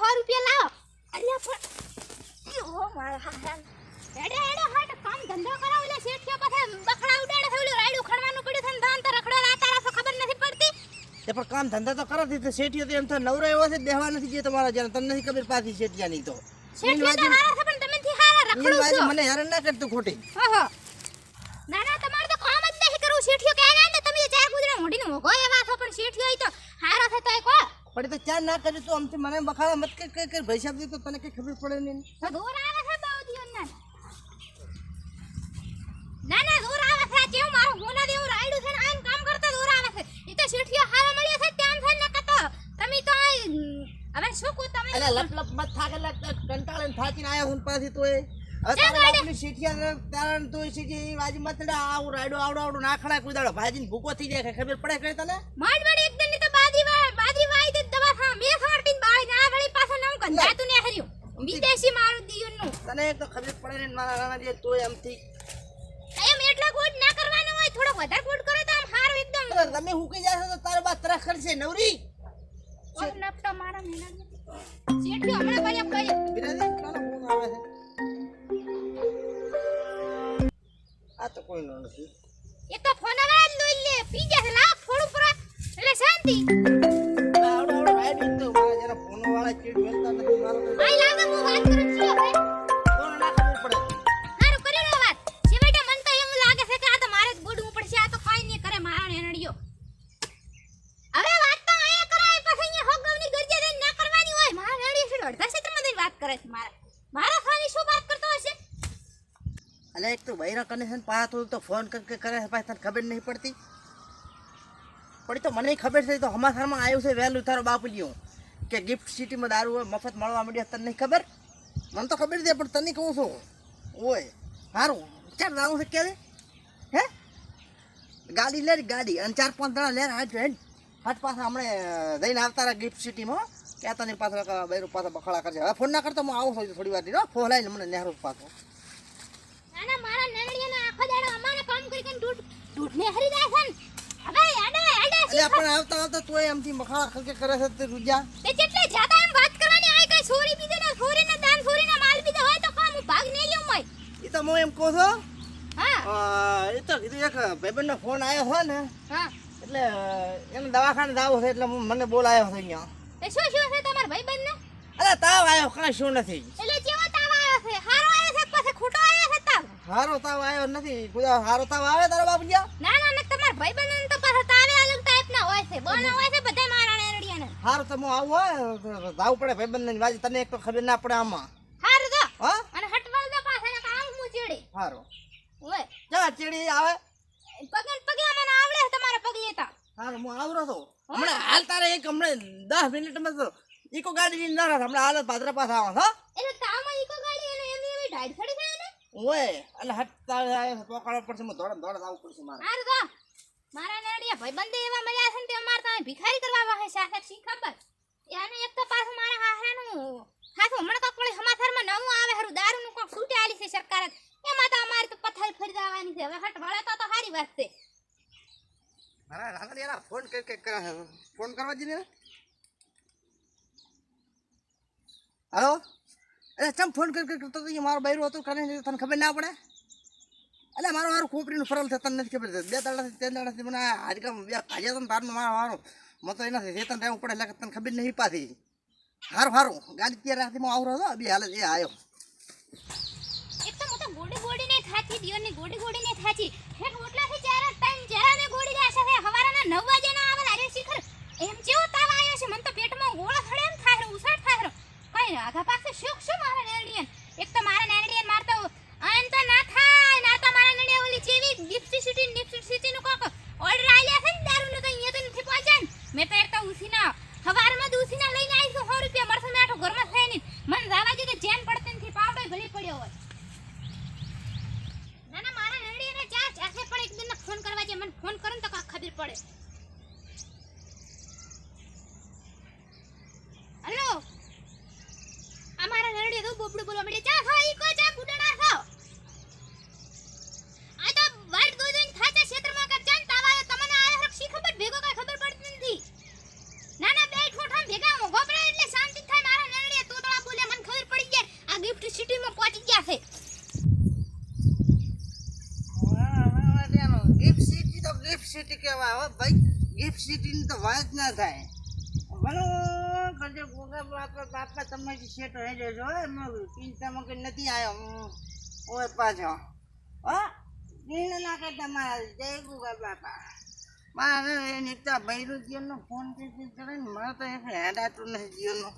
સો રૂપિયા લાવો. અલ્યા પણ ઓ મારા હારા. એડે એડે હાટ કામ ધંધો કરાવ. એટલે શેઠિયા પાસે બખડા ઉડાડે છે ઓલું રાયડું ખણવાનું પડ્યું છે ને ધાન તો રખડો રાતા રાસો ખબર નથી પડતી. તે પણ કામ ધંધા તો કરો દીધો શેઠિયો તો એમ તો નવરો એવો છે દેવા નથી જે તમારા જન તમને નથી ખબર પાછી શેઠિયાની તો. શેઠિયા તો હારા છે પણ તમે થી હારા રખડો છો. મને હેરાન ના કરતું ખોટી. ઓહો ના ના તમારે તો કામ જ નહીં કરવું. શેઠિયો કહે ને તમે તો ચાર ગુજરા મોઢીને મોગો એવા છો પણ શેઠિયો તો હારા છે તોય કો પણ એ તો ચા ના કર્યું તો? આમથી મને બખાડા મત કે કે કર ભાઈ સાહેબ તો તને કઈ ખબર પડે નહીં. દૂર આવે છે બહુ દિવસ ના ના ના દૂર આવે છે. જેવું મારું હોના દેવું રાયડું છે ને આમ કામ કરતા દૂર આવે છે. ઈ તો શેઠિયો હારો મળ્યો છે તેમ છે ને કતો તમે તો હવે શું તમે લપ લપ મત થાકે કંટાળે થાકીને આયા હું પાછી ભાજીને ભૂકો થઈ જાય ખબર પડે તને? માંડ માંડ એક દિનની તો બાજી વા બાજી વાઈ દે દવા થા મે ખારતી બાળી ના વળી કંજાતું ને હર્યું. વિદેશી મારું દિયું નું તને એક તો ખબર પડે ને મારા રાણા જે તોયથી એમ એટલા ગોળ ના કરવાનો હોય થોડો વધારે ગોળ કરો તો આમ હારો એકદમ. તમે હુકી જાશો તો તારે બા તરખ કરશે નવરી? ઓર નપટો મારા મેના શેઠિયો હમણાં ભાઈ આપ કહી બિરાજી કોનો ફોન આવે છે? આ તો કોઈ નો નથી. એ તો ફોન આવે જ લઈ લે પી જશે લાવ ફોડ પર. એટલે શાંતિ. એક તો બૈરા કનેક્શન પા તો ફોન કરે છે પાછી તને ખબર નહીં પડતી. પડી તો મને ખબર છે તો હમાસારમાં આવ્યું છે, વહેલું તારો બાપુલિયું કે ગિફ્ટ સિટીમાં દારૂ હોય, મફત મળવા માંડ્યા, તને નહીં ખબર? મને તો ખબર છે, પણ તને કહું છું. ઓય સારું ચાર જવાનું છે ક્યારે? હે? ગાડી લે ગાડી, અને ચાર પાંચ જણા લે હાટ હેડ હાટ પાછા હમણે જઈને આવતા ગિફ્ટ સિટીમાં ક્યાં તને પાછા બૈરું પાછા બખડા કરશે હવે ફોન ના કરતો, હું આવું છું થોડી વાર ફોન લઈને મને નહેરુ પાછો ના ના મારા નેનડિયાના આખો દાડો અમારે કામ કરી કરીને દૂધ દૂધ હરી જાય છે હવે આડે આડે એટલે પણ આવતા આવતા તોય આમથી મખાડા ખલકે કરે છે તે રૂજા તે જેટલે જાતા એમ વાત કરવાની આય કઈ સોરી બીજે ને સોરી ને દાન સોરી ને માલ બીજો હોય તો કામ હું ભાગ નહીં લેવું મય. એ તો હું એમ કહું છો હા. એ તો કીધું એક ભાઈબંધનો ફોન આવ્યો હોય ને હા. એટલે એને દવાખાને જવું છે એટલે મને બોલાયો છે અહીંયા. એ શું શું છે તમારા ભાઈબંધ ને અરે તાવ આવ્યો કાંઈ શું નથી. એટલે જેવો તાવ આવ્યો છે હારો આવ્યો છે કે પછી ખોટો આવ્યો છે તાવ હારો તાવ આવ્યો નથી. કોઈ હારો તાવ આવે તારા બાપ ગયા ના ના ને તમાર ભાઈબંધ ને તો પાછા તાવે અલગ ટાઈપ ના હોય છે. બોના હોય છે બધા મારા નેરડિયા ને હારો તમો આવું હોય જવું પડે ભાઈબંધની વાજી. તને એક તો ખબર ના પડે આમાં. હારો તો. હા? અને હટવાલ દો પાછા કામ હું ચીડી. હારો. ઓય. જા ચીડી આવે? પગન પગલા મને આવડે તમારે તમારા તા. હારો હું આવરો તો. હમણાં હાલ તારે એક હમણાં દસ મિનિટમાં તો ઈકો ગાડી ની રાખ. હમણાં હાલ પાદરા પાછા આવે હા. એટલે તામાં ઈકો ગાડી એને એવી એવી ઢાઈ ઓય અલ હટ તારે આ પકડવા પડશે હું દોડ દોડ આવું પડશે મારે. હારું તો મારા નેરડિયા ભાઈબંધે એવા મળ્યા છે ને તે અમારે તમે ભિખારી કરવા વાહે સાથે શી ખબર? એને એક તો પાછું મારા હાહરાનું હાથું હમણાં તો કોઈ સમાચારમાં નવું આવે હારું દારૂનું કોક છૂટે આલી છે સરકાર. જ. એમાં તો અમારે તો પથારી ફરી જવાની છે હવે હટ વળે તો તો સારી વાત છે. મારા રાગડી ફોન કર કે કરે ફોન કરવા જઈને હાલો? અરે ચમ ફોન કરી કર કરતો હતો ઈ મારો બૈરું હતું કરે તને ખબર ના પડે? એટલે મારો મારું ખોપરીનું ફરલ છે, તને નથી ખબર? બે દાડાથી, ત્રણ દાડાથી મને આજકાલ બે કાજે તને તારનું મારો મારું મને તો એનાથી ચેતન રહેવું પડે, એટલે તને ખબર નહીં પાછી. હારું હારું. ગાડી ત્યાં રાખતી હું આવરો હતો બી હાલે એ આવ્યો એક તો મોટો ગોડી ગોડી ને થાચી દિયોની ગોડી ગોડી ને થાચી હેઠ ઓટલાથી ચાર ટાઈમ જરા ને ગોડી જાશે છે હવારના 9 વાગે ના આવે અરે શિખર એમ જેવો તાવ આવ્યો છે મને તો પેટમાં ગોળો થડે એમ થાય ઉસાડ થાય કઈ આગા પાસે શોખ શું મારા નેરડિયન એક તો મારા નેરડિયન મારતો આન તો ના થાય ના તો મારા નેરડિયા ઓલી જેવી ગિફ્ટ સિટી ગિફ્ટ સિટી નું કોક ઓર્ડર આલ્યા છે ને દારૂ નો તો અહીંયા તો નથી પહોંચ્યા ને. મેં તો એક તો ઉસીના હવારમાં જ ઉસીના લઈને આવી છું 100 રૂપિયા મરસો મેઠો ઘરમાં થાય નહીં મને જાવા દે તો ચેન પડતે નથી પાવડો ગળી પડ્યો હોય ના ના મારા નરડીને ચા ચાસે પણ એક દિન ફોન કરવા છે મને ફોન કરો ને તો કાંઈક ખબર પડે હલો અમારા નરડી તો બોબડું બોલવા મળે ચા ખાઈ ઈ કો ચા ગુડાણા ખાઓ આ તો વાટ દોઈ દોઈને થાચા ક્ષેત્રમાં કા ચાંદ તાવા આવ્યો તમને આ હરખ શી ખબર ભેગો કાંઈ ખબર પડતી નથી ના ના બે ઠોઠામ ભેગા મોગો પડે એટલે શાંતિ થાય મારા નરડી સિટીની તો વાત ના થાય. ભલો કરજો, ગોગા બાપા બાપા તમે જ સેટ રહી જજો એમાં ચિંતામાં કંઈ નથી આવ્યો ઓય પાછો. હો? દિલ નાખે તમારા જય ગોગા બાપા. મારે એને એક તો બૈરું જીવનનો ફોન કરી કરે ને, મારે તો એક હેડાતું નથી જીવનનો.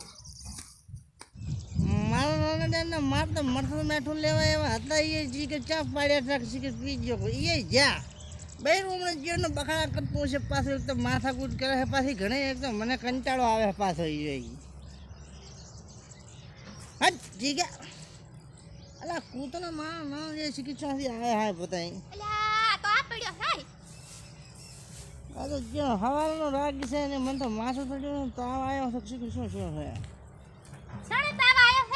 મારા નાના મારે તો મરસું મેઠું લેવા એવા હતા એ જી કે ચા પાડ્યા સી કે પી ગયો એ જા. બૈરું હમણાં જીવનનો બખાડા કરતું છે પાછું એકદમ તો માથાકૂટ કરે છે પાછી ઘણી એકદમ મને કંટાળો આવે છે પાછો એ હા જી ગયા. અલા કૂતરો માં ના જે શીખી ચોથી આવે હાય પોતાની આ તો જો હવાનો રાગ છે ને મને તો માથો ચડ્યું ને તાવ આવ્યો છે શ્રી કૃષ્ણ શું છે? આયો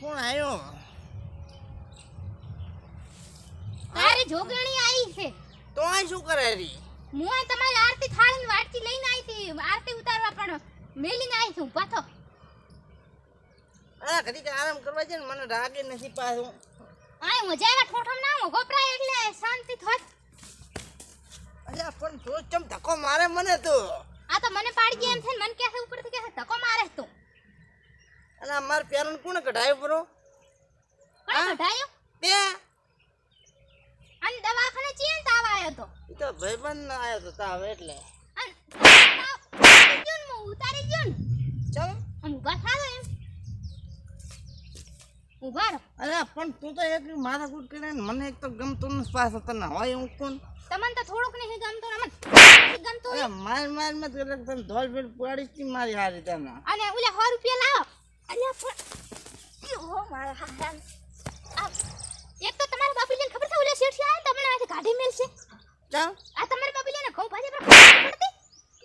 કોણ આવ્યો તારી જોગણી આવી છે. તો આ શું કરે રી? હું આ તમારી આરતી થાળીની વાટકી લઈને આવી હતી. આરતી ઉતારવા પણ મેલીને આવી છું. પાછો આ ઘડીક આરામ કરવા છે ને મને રાગે નથી પાછું. આય મજા આવ્યા ઠોઠમ ના ગોપરાય એટલે શાંતિ થોત અલ્યા પણ તો ચમ ધક્કો મારે મને તો. આ તો મને પાડી ગઈ એમ છે મને છે? ઉપરથી છે? ધક્કો મારે તું. અને અમાર પેરણ કોણ કઢાયો બરો? કોણ? કઢાયો? તે અને દવાખાને ચીન તાવ આવ્યો તો ભાઈબંધ આવ્યો તો તાવ એટલે. ઉતારી જૂન ચમ. આમ ઊભા થાલો એમ. ઊભા રહો. અરે પણ તું તો એટલી માથાકૂટ કરે ને મને એક તો ગમતું નથી હતો તને હોય હું કોણ તમને તો થોડુંક નહીં ગમતું ને મને ગમતું? અરે માર માર મત કરે તને ધોલ ભેળ પાડીશ તી મારી હારી તને? અને ઓલે 100 રૂપિયા લાવો. અલ્યા પણ ઓ મારા હાથ આ એક તો તમારા લઈને ખબર છે ઓલે શેઠ આયા? ને તમને આથી કાઢી મેલશે. ચમ આ તમારા બાપુજીને ઘઉં ભાજે પર પડતી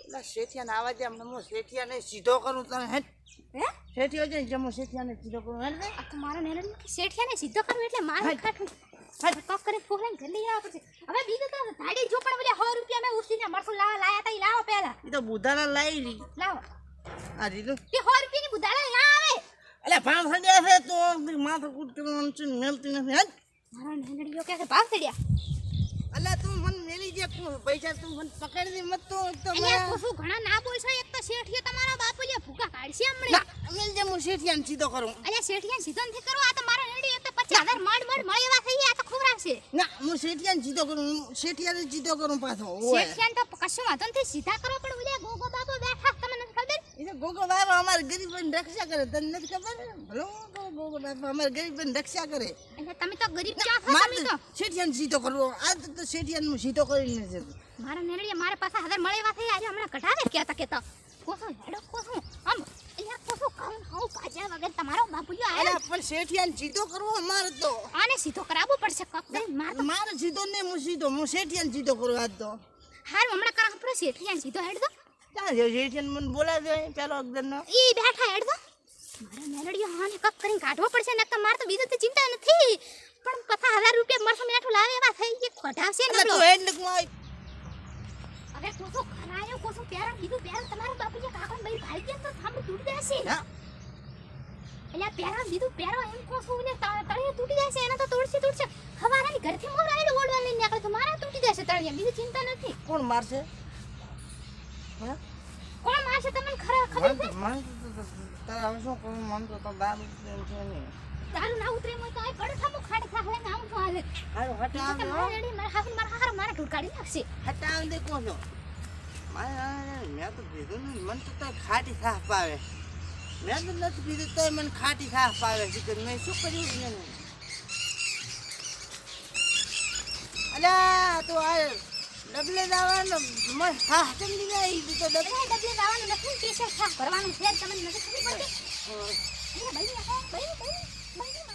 એટલે શેઠિયાને આવા દે હમણાં હું શેઠિયાને સીધો કરું તને હેટ હે? શેઠિયો છે ને જમો શેઠિયાને સીધો કરું હેટ આ તો મારો નેરન શેઠિયાને સીધો કરું એટલે મારે કાઠું કોક કરીને ફોલાઈ લઈ આવવા પડશે હવે બીજું તો ધાડી જો પણ બોલે સો રૂપિયા મે ઉસીને મરસું લાવા લાયા તા ઈ લાવો પહેલા. એ તો બુધાના લાઈ લી લાવો. આ રીતું તે સો રૂપિયાની બુધાડા ના આવે. એટલે ભાવ સંડ્યા છે તો માથા કૂટ કરવાનું છે મેલતી નથી હેટ મારા નેનડીયો કે ભાવ તું મેલી જે પૈસા તું મને પકડી મત તો તો મેં- ઘણા ના બોલશો? એક તો શેઠિયો તમારા બાપુજીએ ભૂકા કાઢશે હમણે. ના મેલ જે હું શેઠિયાને સીધો કરું. અલ્યા શેઠિયાને સીધો નથી કરો આ તો મારો નેડી એક તો પચાસ હજાર મળ મળ મળે એવા થઈ આ તો ખોરાશે ના હું શેઠિયાને સીધો કરું શેઠિયાને સીધો કરું પાછો શેઠિયાને તો કશું વાંધો નથી સીધા કરો પણ બોલ્યા ગોગો બાબો બેઠા તમને નથી ખબર ગોગો બાબા અમારે ગરીબોની રક્ષા કરે તને નથી ખબર? ભલો ગોગો બાબા અમારે ગરીબોની રક્ષા કરે. એટલે તમે તો ગરીબ ચા છો તમે તો. શેઠિયાને સીધો કરવો. આ તો તો હું સીધો કરી નથી મારા નેરડીએ મારે પાસે હજાર મળે એવા થઈ આજે હમણાં કઢાવે કહેતા કહેતા. કોસો હેડો કોસો. આમ અહીંયા કોસો ખાઉં પાછા વગર તમારો બાપુજી આયા પણ શેઠિયાને સીધો કરવો અમારે તો. આને સીધો કરાવવો પડશે કપ માર મારે સીધો નહીં હું સીધો હું શેઠિયાને સીધો કરું આજ તો. હાર હમણાં કરા આપણો શેઠિયાને સીધો હેડ દો ક્યાં છે? શેઠિયાને મને બોલાવી દે પેલો અગદરનો ઈ બેઠા હેડ મારે મેલડીઓ હાને કપ કરીને કાઢવો પડશે ને માર તો બીજું તો ચિંતા નથી. પણ પચાસ હજાર રૂપિયા મળશે મેઠું લાવે એવા થઈ કે કઢાવશે ને. તું હેડ ને આવી હવે કોસો ખરાયો કોસો પ્યારા કીધું પ્યારા તમારા બાપુજી કાકણ બઈ ભાઈ કે તો થાંભ તૂટી જશે. હા. એટલે પેરા દીધું પ્યારો એમ કોસો ને તળિયે તૂટી જશે એના તો તોડશે તૂટશે હવારાની ઘરથી મોર આવેલો ઓડવા લઈને નીકળે તો મારા તૂટી જશે તળિયે બીજું ચિંતા નથી. કોણ મારશે? કોણ મારશે તમને ખરા ખબર છે? મને તો તારે હવે શું કરું મન તો તો દારૂ એમ છે ને. તારું ના ઉતરે મોય તો આ કડે થામો ખાડે ખાલે નામ તો હાલે. હાલો હટાવ રેડી મારા હાથ મારા હાર મારા ઢુકાડી નાખશે. હટાવ દે કોનો મારે મેં તો પીધું ને મન તો તાર ખાટી સાફ પાવે મેં તો નથી પીધું તોય મને ખાટી સાફ પાવે છે કે મેં શું કર્યું જ નહીં અલ્યા તો આ ડબલે જવાનું મસ્ત હા સમજી જાય ઈ તો ડબલે. ડબલે જવાનું નથી કેસે ખા ભરવાનું છે તમને નથી ખબર પડતી? ભાઈ ભાઈ ભાઈ